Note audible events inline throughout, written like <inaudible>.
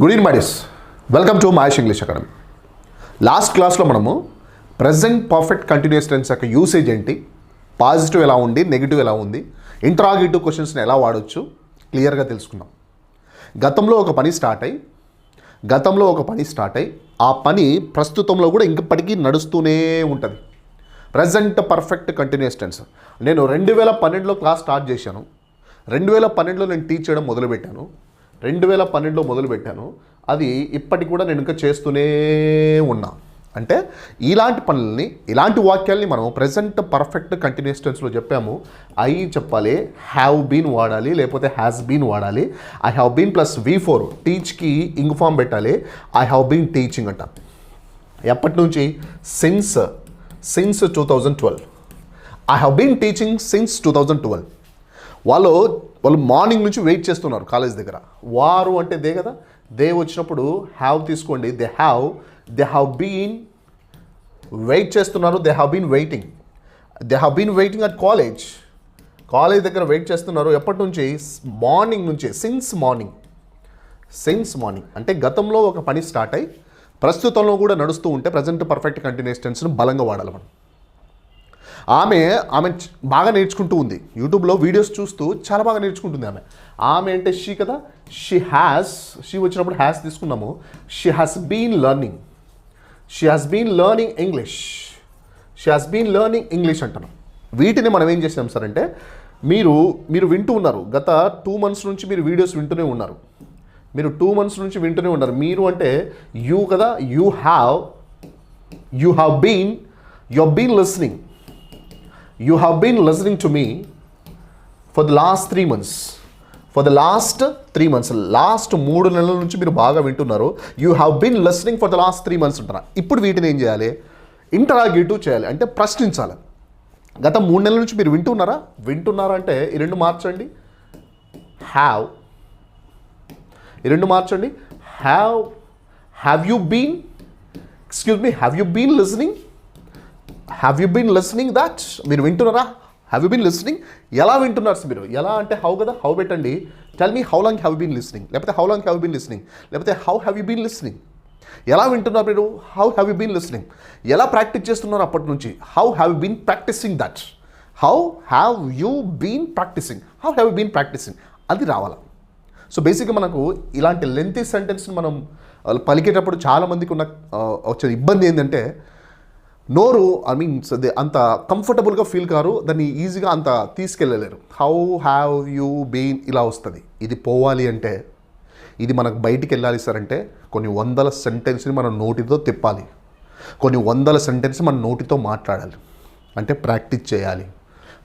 Good evening మాడీస్ welcome to Mahesh English academy last క్లాస్లో మనము present perfect continuous tense యొక్క usage ఏంటి? Positive ఎలా ఉంది? నెగిటివ్ ఎలా ఉంది? ఇంట్రాగేటివ్ క్వశ్చన్స్ని ఎలా వాడొచ్చు? క్లియర్గా తెలుసుకున్నాం గతంలో ఒక పని స్టార్ట్ అయ్యి గతంలో ఒక పని స్టార్ట్ అయ్యి ఆ పని ప్రస్తుతంలో కూడా ఇంకప్పటికీ నడుస్తూనే ఉంటుంది. ప్రజెంట్ పర్ఫెక్ట్ కంటిన్యూస్ టెన్స్ నేను రెండు వేల పన్నెండులో క్లాస్ స్టార్ట్ చేశాను. రెండు వేల పన్నెండులో నేను టీచ్ చేయడం మొదలుపెట్టాను. రెండు వేల పన్నెండులో మొదలుపెట్టాను. అది ఇప్పటికి కూడా నేను ఇంకా చేస్తూనే ఉన్నా. అంటే ఇలాంటి పనుల్ని ఇలాంటి వాక్యాల్ని మనం ప్రజెంట్ పర్ఫెక్ట్ కంటిన్యూస్ టెన్స్లో చెప్పాము. ఐ చెప్పాలి హ్యావ్ బీన్ వాడాలి లేకపోతే హ్యాస్ బీన్ వాడాలి. I have been plus V four టీచ్కి ing form పెట్టాలి. ఐ హ్యావ్ బీన్ టీచింగ్ అంట. ఎప్పటి నుంచి? Since since two thousand twelve I have been teaching since two thousand twelve వాళ్ళు వాళ్ళు మార్నింగ్ నుంచి వెయిట్ చేస్తున్నారు కాలేజ్ దగ్గర. వారు అంటే దే కదా? దే వచ్చినప్పుడు హ్యావ్ తీసుకోండి. They have they have been wait చేస్తున్నారు. They have been waiting they have been waiting at college college దగ్గర వెయిట్ చేస్తున్నారు. ఎప్పటి నుంచి? మార్నింగ్ నుంచి సిన్స్ మార్నింగ్ సిన్స్ మార్నింగ్ అంటే గతంలో ఒక పని స్టార్ట్ అయ్యి ప్రస్తుతంలో కూడా నడుస్తూ ఉంటే ప్రజెంట్ పర్ఫెక్ట్ కంటిన్యూస్ టెన్స్ను బలంగా వాడాలి మనం. ఆమె ఆమె బాగా నేర్చుకుంటూ ఉంది. యూట్యూబ్లో వీడియోస్ చూస్తూ చాలా బాగా నేర్చుకుంటుంది ఆమె. ఆమె అంటే షీ కదా? షీ హ్యాస్ షీ వచ్చినప్పుడు హ్యాస్ తీసుకున్నాము. She has been learning. She has been learning English. She has been learning English అంటున్నాం. వీటిని మనం ఏం చేసాం సార్ అంటే మీరు మీరు వింటూ ఉన్నారు. గత టూ మంత్స్ నుంచి మీరు వీడియోస్ వింటూనే ఉన్నారు. మీరు టూ మంత్స్ నుంచి వింటూనే ఉన్నారు. మీరు అంటే యూ కదా? You have you have been you been listening. You have been listening to me for the last three months for the last three months last మూడు నెలల నుంచి మీరు బాగా వింటున్నారు. You have been listening for the last three months ఉంటారా ఇప్పుడు వీటిని ఏం చేయాలి? ఇంటరాగేటివ్ చేయాలి. అంటే ప్రశ్నించాలి. గత మూడు నెలల నుంచి మీరు వింటున్నారా? వింటున్నారా అంటే ఈ రెండు మార్చండి. హ్యావ్ ఈ రెండు మార్చండి. Have have you been excuse me have you been listening have you been listening that మీరు వింటున్నారా? హ్యావ్ యూ బీన్ లిస్నింగ్ ఎలా వింటున్నారు మీరు? ఎలా అంటే హౌ కదా? హౌ పెట్టండి. Tell me how long have been listening లేకపోతే how long have been listening లేకపోతే how have you been listening ఎలా వింటున్నారు మీరు? How have you been listening ఎలా ప్రాక్టీస్ చేస్తున్నారు అప్పటి నుంచి? How have you been practising that how have you been practising how have you been practising అది రావాలా. సో బేసిక్గా మనకు ఇలాంటి లెంతీ సెంటెన్స్ని మనం పలికేటప్పుడు చాలామందికి ఉన్న వచ్చే ఇబ్బంది ఏంటంటే నోరు ఐ మీన్స్ అంత కంఫర్టబుల్గా ఫీల్ కారు దాన్ని ఈజీగా అంత తీసుకెళ్ళలేరు. హౌ హ్యావ్ యూ బీన్ ఇలా వస్తుంది. ఇది పోవాలి అంటే ఇది మనకు బయటికి వెళ్ళాలి సార్ అంటే కొన్ని వందల సెంటెన్స్ని మనం నోటితో తిప్పాలి. కొన్ని వందల సెంటెన్స్ మన నోటితో మాట్లాడాలి. అంటే ప్రాక్టీస్ చేయాలి.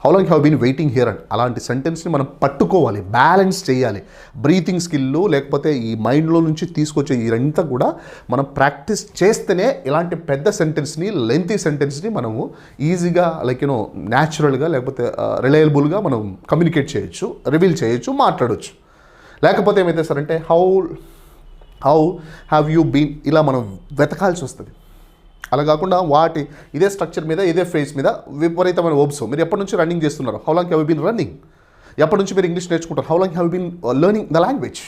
How long have been waiting here and అలాంటి సెంటెన్స్ని మనం పట్టుకోవాలి బ్యాలెన్స్ చేయాలి. బ్రీతింగ్ స్కిల్లు లేకపోతే ఈ మైండ్లో నుంచి తీసుకొచ్చే ఇదంతా కూడా మనం ప్రాక్టీస్ చేస్తేనే ఇలాంటి పెద్ద సెంటెన్స్ని లెంతీ సెంటెన్స్ని మనము ఈజీగా లైక్ యూనో న్యాచురల్గా లేకపోతే రిలయబుల్గా మనం కమ్యూనికేట్ చేయొచ్చు రివీల్ చేయొచ్చు మాట్లాడొచ్చు. లేకపోతే ఏమైతే సార్ అంటే how how have you been ఇలా మనం వెతకాల్సి వస్తుంది. అలా కాకుండా వాటి ఇదే స్ట్రక్చర్ మీద ఇదే ఫేస్ మీద విపరీతమైన ఓబ్స్. మీరు ఎప్పటి నుంచి రన్నింగ్ చేస్తున్నారు? How long have been running ఎప్పటి నుంచి మీరు ఇంగ్లీష్ నేర్చుకుంటారు? How long have been learning the language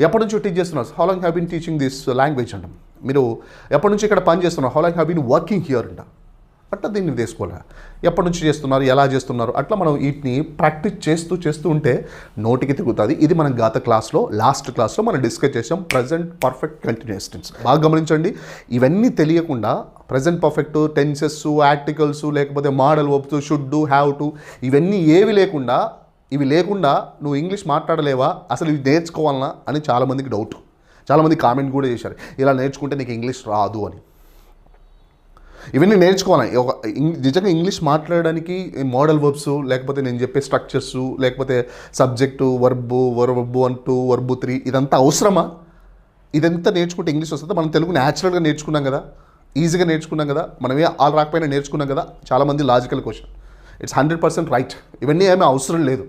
ఎప్పటి నుంచి టీచ్ చేస్తున్నారు? How long have been teaching this language అంటాం. మీరు ఎప్పటి నుంచి ఇక్కడ పని చేస్తున్నారు? How long have been working here అంట. అట్లా దీన్ని తీసుకోవాలి ఎప్పటి నుంచి చేస్తున్నారు ఎలా చేస్తున్నారు అట్లా మనం వీటిని ప్రాక్టీస్ చేస్తూ చేస్తూ ఉంటే నోటికి తిరుగుతుంది. ఇది మనం గత క్లాస్లో లాస్ట్ క్లాస్లో మనం డిస్కస్ చేసాం ప్రజెంట్ పర్ఫెక్ట్ కంటిన్యూస్ టెన్స్. బాగా గమనించండి ఇవన్నీ తెలియకుండా ప్రజెంట్ పర్ఫెక్ట్ టెన్సెస్ ఆర్టికల్స్ లేకపోతే modal verbs should do have to ఇవన్నీ ఏవి లేకుండా ఇవి లేకుండా నువ్వు ఇంగ్లీష్ మాట్లాడలేవా అసలు ఇవి నేర్చుకోవాలనా అని చాలామందికి డౌట్ చాలామంది కామెంట్ కూడా చేశారు. ఇలా నేర్చుకుంటే నీకు ఇంగ్లీష్ రాదు అని. ఇవన్నీ నేర్చుకోవాలి. ఒక ఇంగ్- నిజంగా ఇంగ్లీష్ మాట్లాడడానికి మోడల్ వర్బ్స్ లేకపోతే నేను చెప్పే స్ట్రక్చర్స్ లేకపోతే subject verb verb one two verb three ఇదంతా అవసరమా? ఇదంతా నేర్చుకుంటే ఇంగ్లీష్ వస్తుంది మనం తెలుగు న్యాచురల్గా నేర్చుకున్నాం కదా. ఈజీగా నేర్చుకున్నాం కదా. మనమే ఆల్ రాకపోయినా నేర్చుకున్నాం కదా. చాలామంది logical question. It's hundred percent right ఇవన్నీ ఏమీ అవసరం లేదు.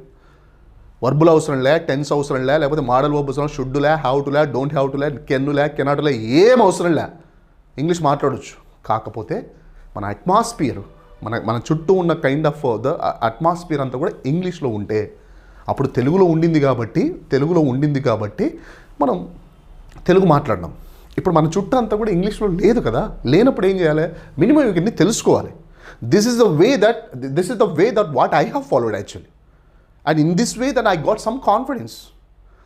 వర్బులు అవసరం లే టెన్స్ అవసరం లే లేకపోతే మోడల్ వర్బ్ అవసరం షుడ్ లే హ్యావ్ టు లే డోంట్ హ్యావ్ టు లే కెన్ లే కెనాట్ లే ఏం అవసరం లే. ఇంగ్లీష్ మాట్లాడొచ్చు. కాకపోతే మన అట్మాస్ఫియర్ మన మన చుట్టూ ఉన్న కైండ్ ఆఫ్ ద అట్మాస్ఫియర్ అంతా కూడా ఇంగ్లీష్లో ఉంటే అప్పుడు తెలుగులో ఉండింది కాబట్టి తెలుగులో ఉండింది కాబట్టి మనం తెలుగు మాట్లాడడం. ఇప్పుడు మన చుట్టూ అంతా కూడా ఇంగ్లీష్లో లేదు కదా లేనప్పుడు ఏం చేయాలి? మినిమం ఇవన్నీ తెలుసుకోవాలి. This is the way that this is the way that what I have followed actually and in this way then I got some confidence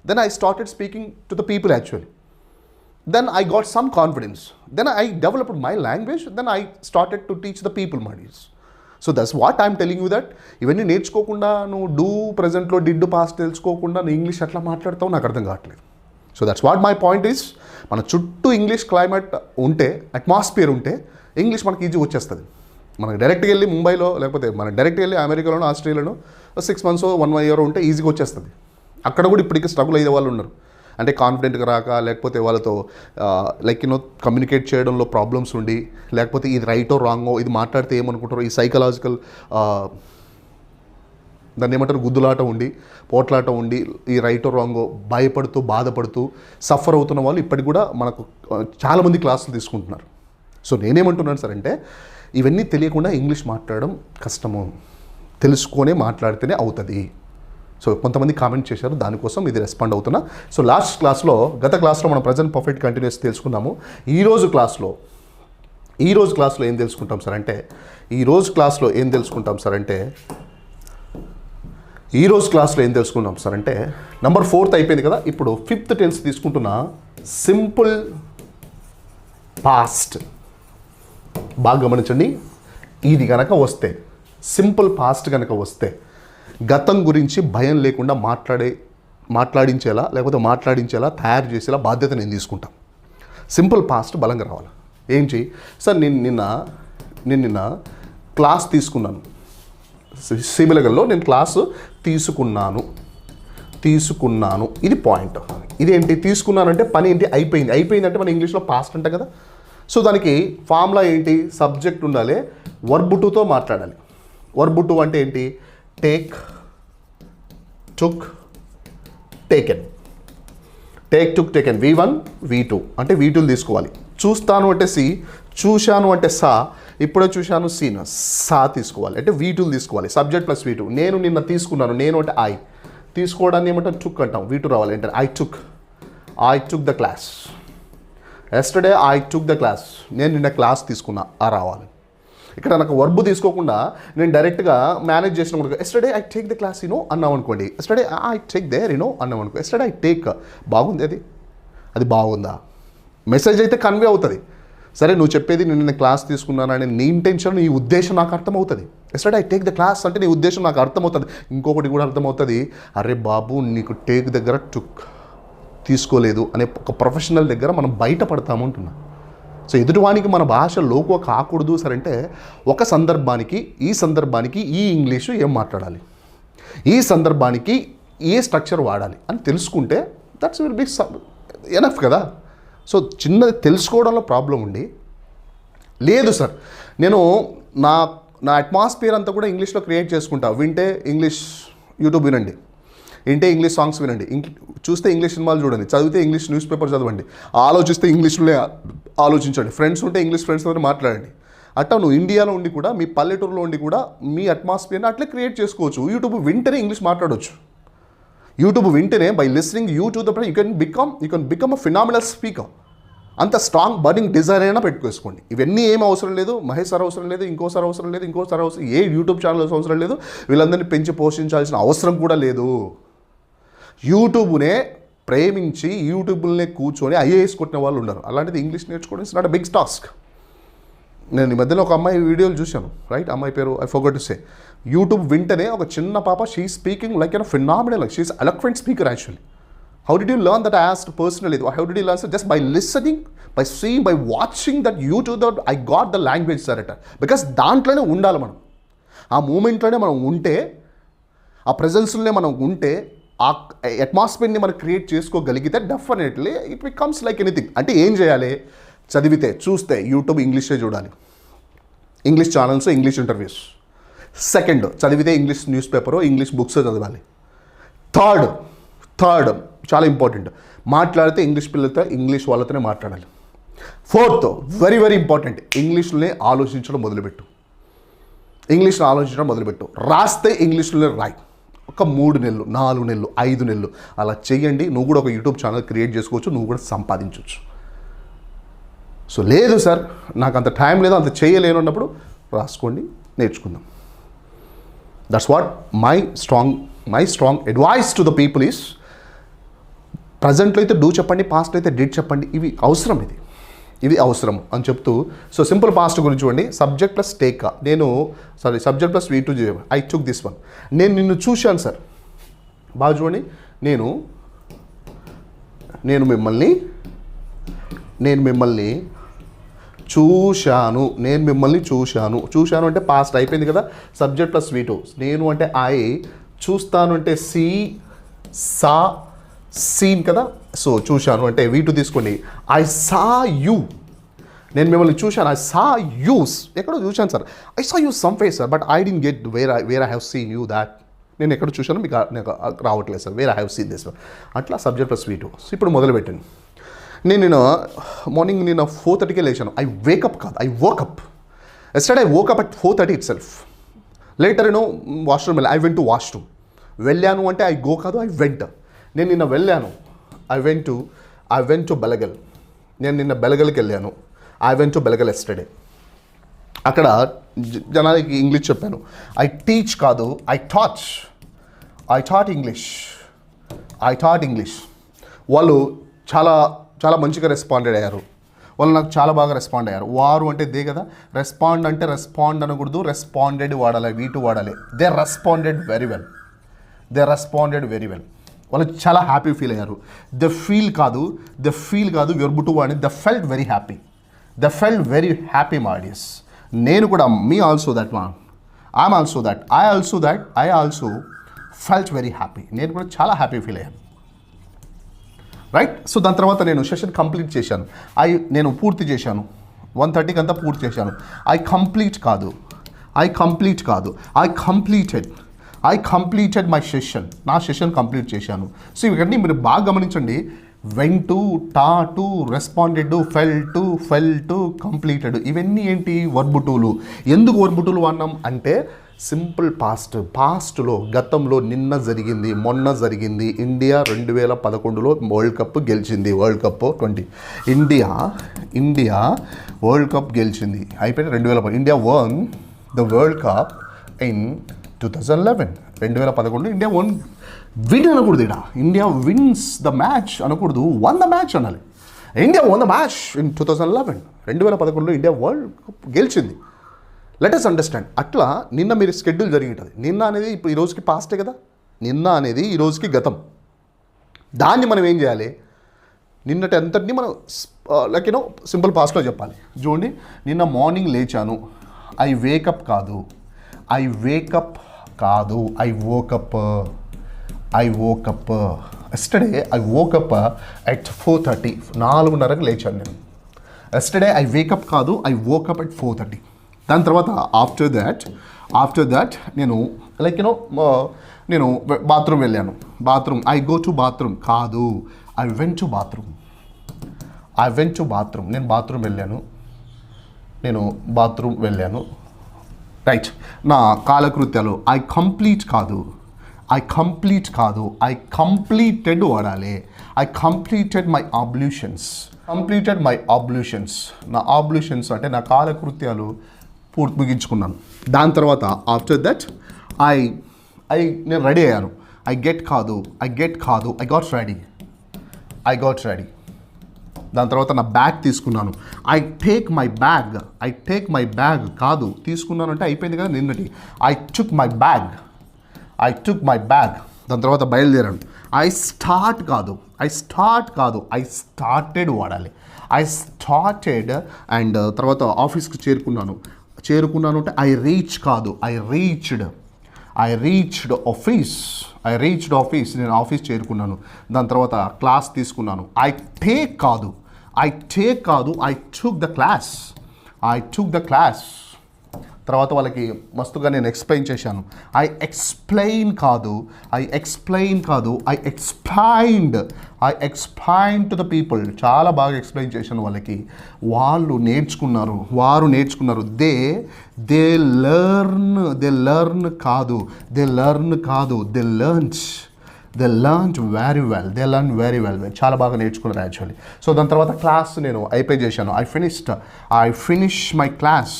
then I started speaking to the people actually then I got some confidence. Then I developed my language. Then I started to teach the people Madis. So that's what I'm telling you that ఇవన్నీ నేర్చుకోకుండా నువ్వు do ప్రజెంట్లో did past తెలుసుకోకుండా నువ్వు English ఎట్లా మాట్లాడతావు నాకు అర్థం కావట్లేదు so that's what my point is మన చుట్టూ ఇంగ్లీష్ క్లైమేట్ ఉంటే అట్మాస్ఫియర్ ఉంటే ఇంగ్లీష్ మనకి ఈజీ వచ్చేస్తుంది మనకి డైరెక్ట్గా వెళ్ళి ముంబైలో లేకపోతే మనం డైరెక్ట్గా వెళ్ళి అమెరికాలోనో ఆస్ట్రేలియాలో six months one one year ఉంటే ఈజీగా వచ్చేస్తుంది అక్కడ కూడా ఇప్పటికీ స్ట్రగుల్ అయ్యే వాళ్ళు ఉన్నారు అంటే కాన్ఫిడెంట్గా రాక లేకపోతే వాళ్ళతో లైక్ యూనో కమ్యూనికేట్ చేయడంలో ప్రాబ్లమ్స్ ఉండి లేకపోతే ఇది రైటో రాంగో ఇది మాట్లాడితే ఏమనుకుంటారో ఈ సైకలాజికల్ దాన్ని ఏమంటారు గుద్దులాట ఉండి పోట్లాట ఉండి ఈ రైట్ రాంగో భయపడుతూ బాధపడుతూ సఫర్ అవుతున్న వాళ్ళు ఇప్పటికి కూడా మనకు చాలామంది క్లాసులు తీసుకుంటున్నారు. సో నేనేమంటున్నాను సార్ అంటే ఇవన్నీ తెలియకుండా ఇంగ్లీష్ మాట్లాడడం కష్టము. తెలుసుకొనే మాట్లాడితేనే అవుతుంది. సో కొంతమంది కామెంట్ చేశారు దానికోసం ఇది రెస్పాండ్ అవుతున్నా. సో లాస్ట్ క్లాస్లో గత క్లాస్లో మనం ప్రజెంట్ పర్ఫెక్ట్ కంటిన్యూస్ తెలుసుకున్నాము ఈరోజు క్లాస్లో ఈరోజు క్లాస్లో ఏం తెలుసుకుంటాం సార్ అంటే ఈ రోజు క్లాస్లో ఏం తెలుసుకుంటాం సార్ అంటే ఈ రోజు క్లాస్లో ఏం తెలుసుకున్నాం సార్ అంటే నంబర్ ఫోర్త్ అయిపోయింది కదా ఇప్పుడు ఫిఫ్త్ టెన్స్ తీసుకుంటున్న సింపుల్ పాస్ట్ బాగా గమనించండి. ఇది కనుక వస్తే సింపుల్ పాస్ట్ కనుక వస్తే గతం గురించి భయం లేకుండా మాట్లాడే మాట్లాడించేలా లేకపోతే మాట్లాడించేలా తయారు చేసేలా బాధ్యత నేను తీసుకుంటాను సింపుల్ పాస్ట్ బలంగా రావాలి? ఏం చెయ్యి? సార్ నేను నిన్న నేను నిన్న క్లాస్ తీసుకున్నాను. సిమిలగల్లో నేను క్లాసు తీసుకున్నాను. తీసుకున్నాను. ఇది పాయింట్. ఇదేంటి? తీసుకున్నానంటే పని ఏంటి? అయిపోయింది. అయిపోయింది అంటే మన ఇంగ్లీష్లో పాస్ట్ అంట కదా. సో దానికి ఫార్ములా ఏంటి? సబ్జెక్ట్ ఉండాలి. వర్బ్ టూతో మాట్లాడాలి. వర్బ్ టూ అంటే ఏంటి? Take took taken take took taken V one V two అంటే వి టూలు తీసుకోవాలి. చూస్తాను అంటే సి చూశాను అంటే సా. ఇప్పుడే చూశాను సీన్. సా తీసుకోవాలి. అంటే వీ టూలు తీసుకోవాలి. సబ్జెక్ట్ ప్లస్ వీ టూ నేను నిన్న తీసుకున్నాను. నేను అంటే ఐ తీసుకోవడాన్ని ఏమంటే? టుక్ అంటాం. వీ టూ రావాలి. అంటే I took I took the class yesterday I took the class నేను నిన్న క్లాస్ తీసుకున్నా. ఆ రావాలి. ఇక్కడ నాకు వర్బ్ తీసుకోకుండా నేను డైరెక్ట్గా మేనేజ్ చేసిన yesterday I take the class you know అన్నాం అనుకోండి. Yesterday I take there you know అన్నాం అనుకో. ఎస్టర్డే ఐ టేక్ బాగుంది అది. అది బాగుందా? మెసేజ్ అయితే కన్వే అవుతుంది. సరే నువ్వు చెప్పేది నేను నిన్న క్లాస్ తీసుకున్నానని నీ ఇంటెన్షన్ నీ ఉద్దేశం నాకు అర్థమవుతుంది. Yesterday I take the class అంటే నీ ఉద్దేశం నాకు అర్థమవుతుంది. ఇంకొకటి కూడా అర్థమవుతుంది. అరే బాబు నీకు టేక్ దగ్గర టుక్ తీసుకోలేదు అనే ఒక ప్రొఫెషనల్ దగ్గర మనం బయటపడతాము అంటున్నాను సో ఎదుటివానికి మన భాష లోకువ కాకూడదు సరే అంటే ఒక సందర్భానికి ఈ సందర్భానికి ఈ ఇంగ్లీషు ఏం మాట్లాడాలి? ఈ సందర్భానికి ఏ స్ట్రక్చర్ వాడాలి? అని తెలుసుకుంటే దట్స్ విల్ బి ఎనఫ్ కదా? సో చిన్నది తెలుసుకోవడంలో ప్రాబ్లం ఉండి లేదు సార్ నేను నా నా అట్మాస్ఫియర్ అంతా కూడా ఇంగ్లీష్లో క్రియేట్ చేసుకుంటా. వింటే ఇంగ్లీష్ యూట్యూబ్ వినండి. వింటే ఇంగ్లీష్ సాంగ్స్ వినండి. చూస్తే ఇంగ్లీష్ సినిమాలు చూడండి. చదివితే ఇంగ్లీష్ న్యూస్ పేపర్ చదవండి. ఆలోచిస్తే ఇంగ్లీష్లోనే ఆలోచించండి. ఫ్రెండ్స్ ఉంటే ఇంగ్లీష్ ఫ్రెండ్స్తో మాట్లాడండి. అట్టా నువ్వు ఇండియాలో ఉండి కూడా మీ పల్లెటూరులో ఉండి కూడా మీ అట్మాస్ఫియర్ని అట్లే క్రియేట్ చేసుకోవచ్చు. యూట్యూబ్ వింటేనే ఇంగ్లీష్ మాట్లాడవచ్చు యూట్యూబ్ వింటేనే by listening YouTube to the you can become you can become a phenomenal speaker అంత స్ట్రాంగ్ బర్నింగ్ డిజైర్ అయినా పెట్టుకోసుకోండి. ఇవన్నీ ఏం అవసరం లేదు. మహేష్ సార్ అవసరం లేదు ఇంకోసారి అవసరం లేదు ఇంకోసారి అవసరం ఏ యూట్యూబ్ ఛానల్స్ అవసరం లేదు. వీళ్ళందరినీ పెంచి పోషించాల్సిన అవసరం కూడా లేదు. యూట్యూబ్నే ప్రేమించి యూట్యూబ్నే కూర్చొని ఐఏఎస్ కొట్టిన వాళ్ళు ఉన్నారు. అలాంటిది ఇంగ్లీష్ నేర్చుకోవడం ఇట్స్ నాట్ బిగ్ టాస్క్ నేను ఈ మధ్యలో ఒక అమ్మాయి వీడియోలు చూశాను రైట్ అమ్మాయి పేరు I forgot to say YouTube వింటనే ఒక చిన్న పాప she speaking like an phenomenal she's eloquent speaker actually how did you learn that asked personal ఇది how did you learn just by listening by seeing by watching that YouTube that I got the language sir అట because దాంట్లోనే ఉండాలి మనం. ఆ మూమెంట్లోనే మనం ఉంటే ఆ ప్రజెన్స్లోనే మనం ఉంటే అట్మాస్ఫియర్ని మనం క్రియేట్ చేసుకోగలిగితే definitely it becomes like anything అంటే ఏం చేయాలి? చదివితే చూస్తే యూట్యూబ్ ఇంగ్లీషే చూడాలి. English channels English interviews second చదివితే English news paper English books చదవాలి. థర్డ్ థర్డ్ చాలా ఇంపార్టెంట్ మాట్లాడితే ఇంగ్లీష్ పిల్లలతో ఇంగ్లీష్ వాళ్ళతోనే మాట్లాడాలి. ఫోర్త్ వెరీ వెరీ ఇంపార్టెంట్ ఇంగ్లీష్లోనే ఆలోచించడం మొదలుపెట్టు. ఇంగ్లీష్లో ఆలోచించడం మొదలుపెట్టు. రాస్తే ఇంగ్లీష్లోనే రాయి. ఒక మూడు నెలలు నాలుగు నెలలు ఐదు నెలలు అలా చేయండి. నువ్వు కూడా ఒక యూట్యూబ్ ఛానల్ క్రియేట్ చేసుకోవచ్చు నువ్వు కూడా సంపాదించవచ్చు సో లేదు సార్ నాకు అంత టైం లేదు అంత చేయలేను అన్నప్పుడు రాసుకోండి నేర్చుకుందాం. That's what my strong my strong advice to the people is ప్రజెంట్లో అయితే డూ చెప్పండి పాస్ట్లో అయితే డేట్ చెప్పండి ఇవి అవసరం ఇది. ఇది అవసరం అని చెప్తూ సో సింపుల్ పాస్ట్ గురించి చూడండి. సబ్జెక్ట్ ప్లస్ టేక్ నేను sorry subject plus V two I took this one నేను నిన్ను చూశాను సార్ బాగా చూడండి. నేను నేను మిమ్మల్ని నేను మిమ్మల్ని చూశాను. నేను మిమ్మల్ని చూశాను. చూశాను అంటే పాస్ట్ అయిపోయింది కదా. సబ్జెక్ట్ ప్లస్ వీ టూ నేను అంటే ఐ చూస్తాను అంటే సి సా సీన్ కదా. సో చూశాను అంటే వీ టూ తీసుకోండి ఐ సా యూ నేను మిమ్మల్ని చూశాను ఐ సా యూస్ ఎక్కడో చూశాను sir. I saw you some face sir but I didn't get where I where I have seen you that నేను ఎక్కడ చూశాను మీకు నాకు రావట్లేదు sir where I have seen this అట్లా subject plus V two. So ఇప్పుడు మొదలు పెట్టండి నేను నేను మార్నింగ్ నేను ఫోర్ థర్టీకే లేచాను. ఐ వేకప్ కాదు I woke up yesterday I woke up at four thirty it self later నేను వాష్రూమ్ వెళ్ళి ఐ వెంట్ టు వాష్రూమ్ వెళ్ళాను అంటే ఐ గో కాదు ఐ వెంట నేను నిన్న వెళ్ళాను. I went to I went to Belagal నేను నిన్న బెలగల్కి వెళ్ళాను. I went to Belagal yesterday అక్కడ జ- జనాలకి ఇంగ్లీష్ చెప్పాను. ఐ టీచ్ కాదు I taught I taught English I taught English వాళ్ళు చాలా చాలా మంచిగా రెస్పాండెడ్ అయ్యారు. వాళ్ళు నాకు చాలా బాగా రెస్పాండ్ అయ్యారు. వారు అంటే దే కదా? రెస్పాండ్ అంటే రెస్పాండ్ అనకూడదు రెస్పాండెడ్ వాడాలి వీటు వాడాలి. They responded very well they responded very well వాళ్ళు చాలా హ్యాపీ ఫీల్ అయ్యారు. ద ఫీల్ కాదు ద ఫీల్ కాదు వెర్బుటు అని the felt very happy the felt very happy మాడియస్ నేను కూడా మీ ఆల్సో దట్ మా I'm also that I also that I also felt very happy నేను కూడా చాలా హ్యాపీ ఫీల్ అయ్యాను. రైట్ సో దాని తర్వాత నేను సెషన్ కంప్లీట్ చేశాను. ఐ నేను పూర్తి చేశాను. వన్ థర్టీకి అంతా పూర్తి చేశాను. ఐ కంప్లీట్ కాదు. ఐ కంప్లీట్ కాదు. I completed I completed my session నా సెషన్ కంప్లీట్ చేశాను. సో ఇవన్నీ మీరు బాగా గమనించండి. వెన్ టు టా to responded fell to fell to completed ఇవన్నీ ఏంటి? వర్బుటూలు. ఎందుకు వర్బుటూలు అన్నాం అంటే సింపుల్ పాస్ట్ పాస్ట్లో గతంలో నిన్న జరిగింది మొన్న జరిగింది ఇండియా రెండు వేల పదకొండులో వరల్డ్ కప్ గెలిచింది. World cup twenty. India India world cup గెలిచింది. అయిపోయింది రెండు వేల India won the world cup in two thousand eleven రెండు వేల పదకొండు ఇండియా వన్ విన్ అనకూడదు ఇక్కడ ఇండియా విన్స్ ద మ్యాచ్ అనకూడదు వన్ ద మ్యాచ్ అనాలి. India won the match in two thousand eleven రెండు వేల పదకొండులో ఇండియా వరల్డ్ కప్ గెలిచింది. లెట్ అస్ అండర్స్టాండ్ అట్లా నిన్న మీరు షెడ్యూల్ జరిగి ఉంటుంది నిన్న అనేది ఇప్పుడు ఈ రోజుకి పాస్టే కదా? నిన్న అనేది ఈ రోజుకి గతం. దాన్ని మనం ఏం చేయాలి? నిన్నటి అంతటిని మనం లైక్ యూనో సింపుల్ పాస్ట్లో చెప్పాలి. చూడండి నిన్న మార్నింగ్ లేచాను. ఐ వేకప్ కాదు. ఐ వేకప్ కాదు. I woke up I woke up yesterday I woke up at four thirty నాలుగున్నరకు లేచాను నేను. ఎస్టర్డే ఐ వేకప్ కాదు I woke up at four thirty దాని తర్వాత ఆఫ్టర్ దాట్ ఆఫ్టర్ దాట్ నేను like you know నేను bathroom వెళ్ళాను. Bathroom I go to bathroom కాదు. I went to bathroom I went to bathroom నేను బాత్రూమ్ వెళ్ళాను. నేను బాత్రూమ్ వెళ్ళాను. రైట్ నా కాలకృత్యాలు ఐ కంప్లీట్ కాదు. ఐ కంప్లీట్ కాదు. ఐ కంప్లీటెడ్ వాడాలి. I completed my ablutions completed my ablutions నా ఆబ్ల్యూషన్స్ అంటే నా కాలకృత్యాలు పూర్తి ముగించుకున్నాను. దాని తర్వాత ఆఫ్టర్ దట్ ఐ ఐ నేను రెడీ అయ్యాను. ఐ గెట్ కాదు. ఐ గెట్ కాదు. I got ready I got ready దాని తర్వాత నా బ్యాగ్ తీసుకున్నాను. I take my bag I take my bag కాదు తీసుకున్నాను అంటే అయిపోయింది కదా నిన్నటి. I took my bag I took my bag దాని తర్వాత బయలుదేరాను. ఐ స్టార్ట్ కాదు ఐ స్టార్ట్ కాదు ఐ స్టార్టెడ్ వాడాలి. ఐ స్టార్టెడ్ అండ్ తర్వాత ఆఫీస్కి చేరుకున్నాను. చేరుకున్నాను అంటే ఐ రీచ్ కాదు I reached I reached office I reached office నేను ఆఫీస్ చేరుకున్నాను. దాని తర్వాత క్లాస్ తీసుకున్నాను. ఐ టేక్ కాదు ఐ టేక్ కాదు I took the class I took the class తర్వాత వాళ్ళకి మస్తుగా నేను ఎక్స్ప్లెయిన్ చేశాను. ఐ ఎక్స్ప్లెయిన్ కాదు ఐ ఎక్స్ప్లెయిన్ కాదు I explained I explain to the people చాలా బాగా ఎక్స్ప్లెయిన్ చేశాను వాళ్ళకి. వాళ్ళు నేర్చుకున్నారు వారు నేర్చుకున్నారు. They they learn they learn కాదు దే లెర్న్ కాదు they learns they learn very well they learn very well చాలా బాగా నేర్చుకున్నారు యాక్చువల్లీ సో దాని తర్వాత క్లాస్ నేను అయిపోయి చేశాను. I finished I finish my class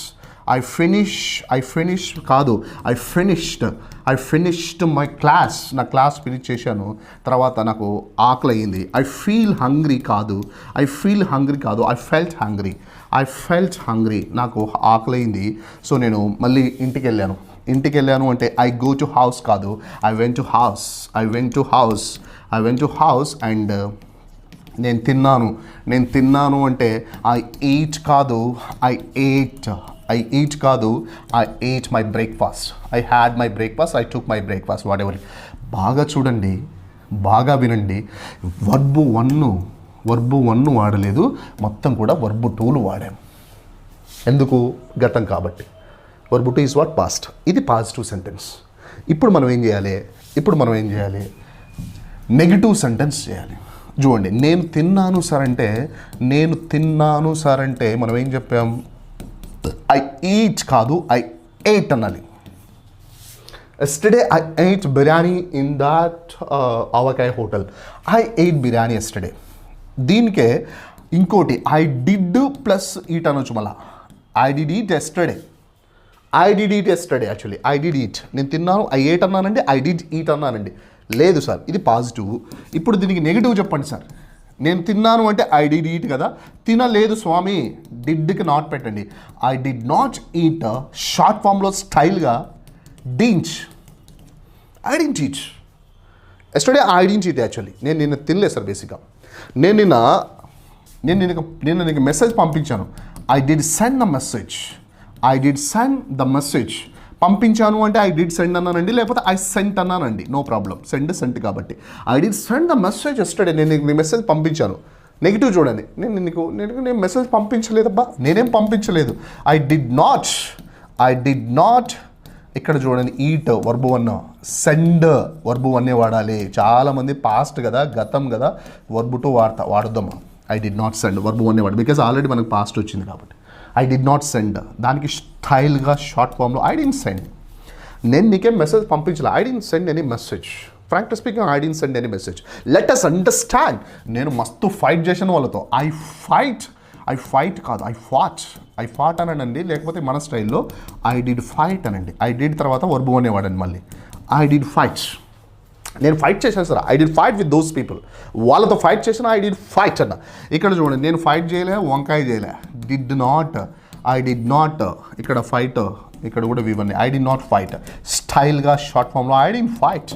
I finish I finish కాదు I finished I finished my class నా క్లాస్ ఫినిష్ చేశాను. తర్వాత నాకు ఆకలి అయింది. ఐ ఫీల్ హంగ్రీ కాదు. ఐ ఫీల్ హంగ్రీ కాదు. I felt hungry I felt hungry నాకు ఆకలి అయింది. సో నేను మళ్ళీ ఇంటికి వెళ్ళాను. ఇంటికి వెళ్ళాను అంటే ఐ గో టు హౌస్ కాదు. I went to house I went to house I went to house and నేను తిన్నాను. నేను తిన్నాను అంటే ఐ ఈట్ కాదు. ఐ ఎయిట్ ఐ ఈట్ కాదు. I ate my breakfast I had my breakfast I took my breakfast whatever బాగా చూడండి. బాగా వినండి. వర్బు వన్ను వర్బు వన్ను వాడలేదు. మొత్తం కూడా వర్బు టూలు వాడాం. ఎందుకు? గతం కాబట్టి. Verb two is what past ఇది పాజిటివ్ సెంటెన్స్ ఇప్పుడు మనం ఏం చేయాలి? ఇప్పుడు మనం ఏం చేయాలి? నెగిటివ్ సెంటెన్స్ చేయాలి. చూడండి నేను తిన్నాను సార్ అంటే నేను తిన్నాను సార్ అంటే మనం ఏం చెప్పాం? ఐ ఈట్ కాదు ఐ ఎయిట్ అనాలి. Yesterday I ate biryani in that uh, Avakaya hotel. I ate biryani yesterday దీనికే ఇంకోటి ఐ డిడ్ ప్లస్ ఈట్ అనొచ్చు మళ్ళా. I did eat yesterday I did eat yesterday actually. I did eat నేను తిన్నాను I ate అన్నానండి I did eat అన్నానండి. లేదు sir ఇది పాజిటివ్. ఇప్పుడు దీనికి నెగిటివ్ చెప్పండి సార్. నేను తిన్నాను అంటే ఐ డిడ్ ఈట్ కదా. తినలేదు స్వామి డిడ్కి నాట్ పెట్టండి. I did not eat short ఫామ్లో స్టైల్గా didn't. I didn't eat. Yesterday I didn't eat actually. నేను నిన్న తినలేదు సార్ బేసిక్గా. నేను నిన్న నేను నిన్న నిన్న నీకు మెసేజ్ పంపించాను. I did send the message. I did send the message పంపించాను అంటే ఐ డిడ్ సెండ్ అన్నానండి లేకపోతే ఐ సెంట్ అన్నానండి. నో ప్రాబ్లం సెండ్ సెంట్ కాబట్టి. I did send the message yesterday నేను మీ మెసేజ్ పంపించాను. నెగిటివ్ చూడండి. నేను నీకు నేను నేను మెసేజ్ పంపించలేదబ్బా. నేనేం పంపించలేదు. I did not I did not ఇక్కడ చూడండి eat verb one send verb వన్నే వాడాలి. చాలామంది పాస్ట్ కదా గతం కదా వర్బు టూ వాడతా వాడుద్దామా I did not send verb వన్నే వాడు బికాజ్ ఆల్రెడీ మనకు పాస్ట్ వచ్చింది కాబట్టి. ఐ డి నాట్ సెండ్ దానికి స్టైల్గా షార్ట్ ఫామ్లో ఐ డిన్ సెండ్ నేను నీకేం message పంపించలే. I didn't send any message frank speaking I didn't send any message let us understand నేను మస్తు ఫైట్ చేశాను వాళ్ళతో. ఐ ఫైట్ ఐ ఫైట్ కాదు. ఐ ఫాట్ ఐ ఫాట్ అనండి. లేకపోతే మన స్టైల్లో ఐ డిడ్ ఫైట్ అనండి. ఐ డిడ్ తర్వాత వర్బు అనేవాడండి మళ్ళీ. ఐ డిడ్ ఫైట్ నేను ఫైట్ చేశాను sir I did fight with those people వాళ్ళతో ఫైట్ చేసిన ఐ డిడ్ ఫైట్ అన్న. ఇక్కడ చూడండి నేను ఫైట్ చేయలే వంకాయ చేయలే. Did not I did not ఇక్కడ ఫైట్ ఇక్కడ కూడా వివన్నీ ఐ డి నాట్ ఫైట్ స్టైల్గా షార్ట్ ఫామ్లో ఐ డి ఫైట్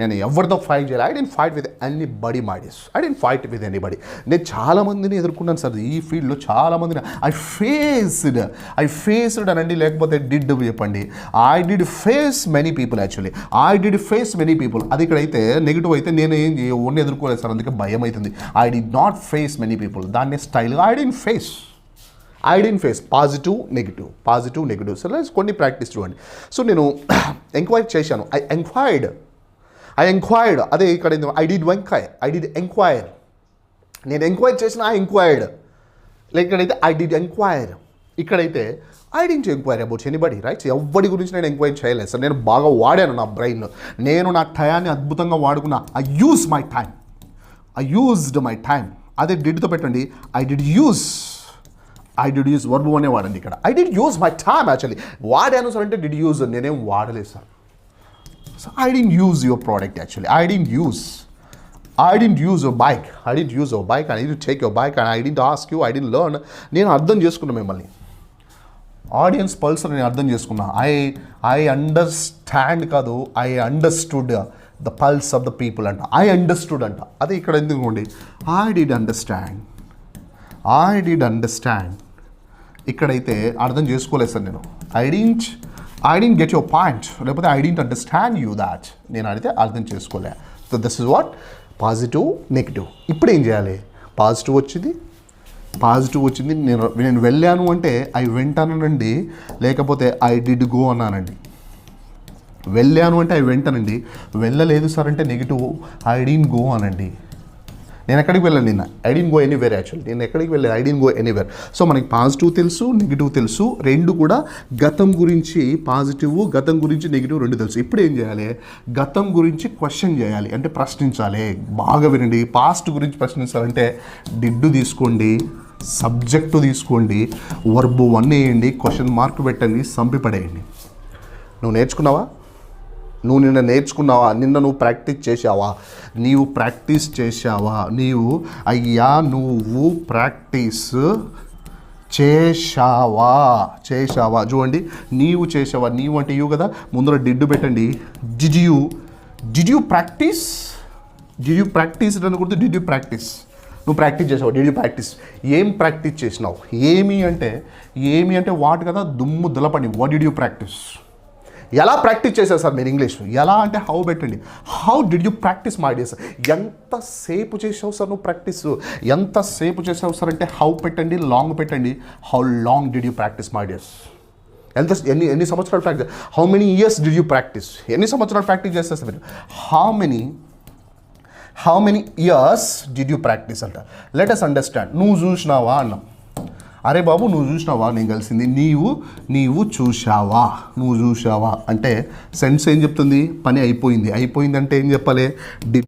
నేను ఎవరితో ఫైట్ చేయాలి? I didn't fight with anybody మైడిస్ I didn't fight with anybody నేను చాలా మందిని ఎదుర్కొన్నాను సార్ ఈ ఫీల్డ్లో చాలామందిని ఐ ఫేస్డ్ ఐ ఫేస్డ్ అనండి లేకపోతే డిడ్ చెప్పండి. I did face many people actually I did face many people అది ఇక్కడైతే నెగిటివ్ అయితే నేను ఏం ఓన్లీ ఎదుర్కోలేదు సార్ అందుకే భయం అవుతుంది. I did not face many people దాన్ని స్టైల్గా I didn't face I face positive negative positive negative so కొన్ని ప్రాక్టీస్ చూడండి. సో నేను <coughs> ఎంక్వైరీ చేశాను. ఐ ఎంక్వైర్డ్ ఐ ఎంక్వైర్డ్ అదే ఇక్కడ ఐ డిడ్ వెంకయ్ ఐ డిడ్ ఎంక్వైర్ నేను ఎంక్వైర్ చేసిన ఐ ఎంక్వైర్డ్ లైక్ ఇక్కడైతే ఐ డిడ్ ఎంక్వైర్ ఇక్కడైతే I didn't enquiry about anybody right ఎవరి గురించి నేను ఎంక్వైర్ చేయలేదు. సార్ నేను బాగా వాడాను నా బ్రెయిన్ నేను నా టయాన్ని అద్భుతంగా వాడుకున్నా I use my time I used my time అదే డిడ్తో పెట్టండి. I did use I did use verb అనే వాడండి ఇక్కడ. I did use my time actually వాడాను సార్ అంటే డిడ్ యూజ్ నేనేం వాడలేదు sir. So I didn't use your product actually I didn't use I didn't use your bike I didn't use your bike I didn't take your bike and I didn't ask you I didn't learn నేను అర్థం చేసుకున్నా మిమ్మల్ని. Audience పల్సర్ నేను అర్థం చేసుకున్నా. I I understand కాదు. I understood the pulse of the people అంట. ఐ అండర్స్టూడ్ అంట. అదే ఇక్కడ ఎందుకోండి I did understand I did understand ఇక్కడైతే అర్థం చేసుకోలేదు సార్ నేను. I didn't I didn't get your point లేకపోతే I didn't understand you that నేను అడిగితే అర్థం చేసుకోలే. So this is what positive negative ఇప్పుడు ఏం చేయాలి? పాజిటివ్ వచ్చింది. పాజిటివ్ వచ్చింది. నేను నేను వెళ్ళాను అంటే ఐ వెంట అనండి. లేకపోతే ఐ డిడ్ గో అన్నానండి. వెళ్ళాను అంటే ఐ వెంటనండి వెళ్ళలేదు సార్ అంటే నెగిటివ్ ఐ డీన్ గో అనండి. నేను ఎక్కడికి వెళ్ళాను నిన్న? I didn't go anywhere actual నేను ఎక్కడికి వెళ్ళాను I didn't go anywhere so మనకి పాజిటివ్ తెలుసు నెగిటివ్ తెలుసు. రెండు కూడా గతం గురించి పాజిటివ్ గతం గురించి నెగిటివ్ రెండు తెలుసు. ఇప్పుడు ఏం చేయాలి? గతం గురించి క్వశ్చన్ చేయాలి. అంటే ప్రశ్నించాలి. బాగా వినండి. పాస్ట్ గురించి ప్రశ్నించాలంటే డిడ్డు తీసుకోండి సబ్జెక్టు తీసుకోండి వర్బు వన్ వేయండి క్వశ్చన్ మార్క్ పెట్టండి సంపి పడేయండి. నువ్వు నేర్చుకున్నావా? నువ్వు నిన్న నేర్చుకున్నావా? నిన్న నువ్వు ప్రాక్టీస్ చేసావా నీవు ప్రాక్టీస్ చేసావా నీవు అయ్యా నువ్వు ప్రాక్టీస్ చేశావా? చేశావా? చూడండి నీవు చేసావా నీవు అంటే ఇవ్వు కదా? ముందర డిడ్డు పెట్టండి. Did you did you practice did you practice అనకూడదు డిడ్ యూ ప్రాక్టీస్ నువ్వు ప్రాక్టీస్ చేసావు డిడ్ యూ ప్రాక్టీస్ ఏం ప్రాక్టీస్ చేసినావు? ఏమి అంటే ఏమి అంటే వాటి కదా దుమ్ము దులపండి వాట్ డిడ్ యూ ప్రాక్టీస్ ఎలా ప్రాక్టీస్ చేశారు సార్ మీరు ఇంగ్లీష్ ఎలా అంటే హౌ పెట్టండి. How did you practice my dear sir ఎంతసేపు చేసావు సార్ నువ్వు ప్రాక్టీస్ ఎంతసేపు చేసావు సార్ అంటే హౌ పెట్టండి లాంగ్ పెట్టండి. How long did you practice my dears ఎంత ఎన్ని ఎన్ని సంవత్సరాలు practice how many years did you practice ఎన్ని సంవత్సరాలు ప్రాక్టీస్ చేస్తారు సార్ మీరు? How many how many years did you practice అంట? లెట్ అస్ అండర్స్టాండ్ నువ్వు చూసినావా అన్నాం? అరే బాబు నువ్వు చూసినావా? నేను కలిసింది. నీవు నీవు చూశావా? నువ్వు చూశావా? అంటే సెన్స్ ఏం చెప్తుంది? పని అయిపోయింది. అయిపోయింది అంటే ఏం చెప్పాలి? డి